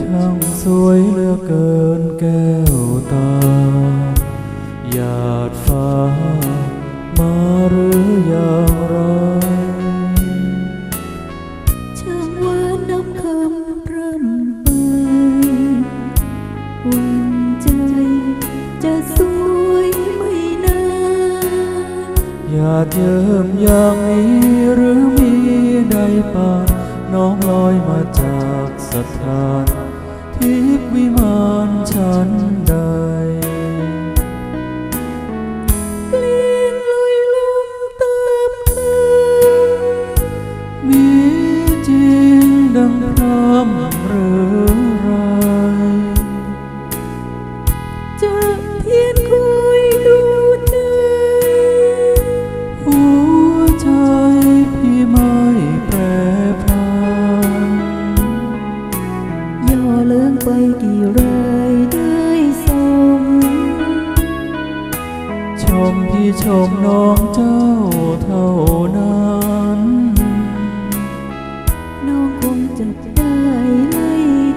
ทั้งสวยเหลือเกินแก้วตา หยาดฟ้า มาหรืออย่างไรช่างวาน้ำคำพร่ำไปวันใจจะสวยไม่นานหยาดเยิ้มอย่างนี้หรือมีใดปาน้องลอยมาจากสถานทิ ดังพร่ำหรือไรำจะเพียนคอยดูใจหัวใจพี่ไม่แปรพันย่อเลื่องไปกี่รายได้สม ชมพี่ชมน้องเจ้าเท่านั้น น้อง จะได้ไล่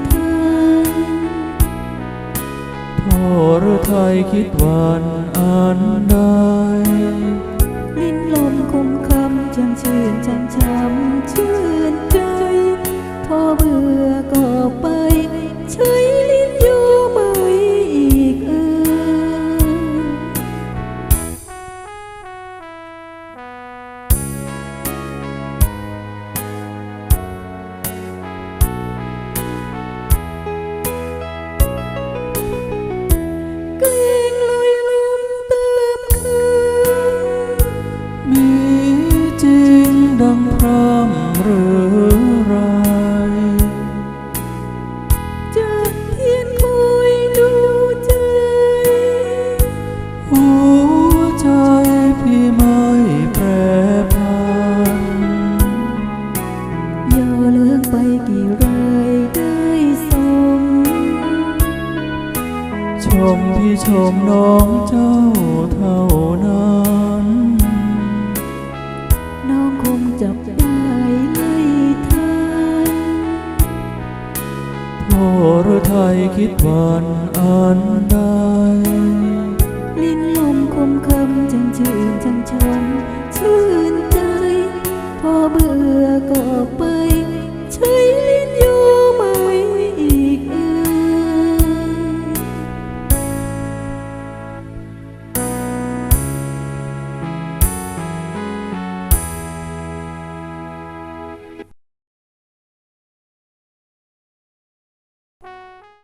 ทันโทษหรือไทยคิดวันอันใดลิ้นลมคมคำจำชื่นจำช้ำชื่นใจ พอเบื่อก็ไป ดังพร่ำหรือไรจะเพียนคอยดูใจ หัวใจพี่ไม่แปรพันย่อเลื่องไปกี่รายได้สม ชมพี่ชมน้องเจ้าเท่านั้น คิดวันอันใด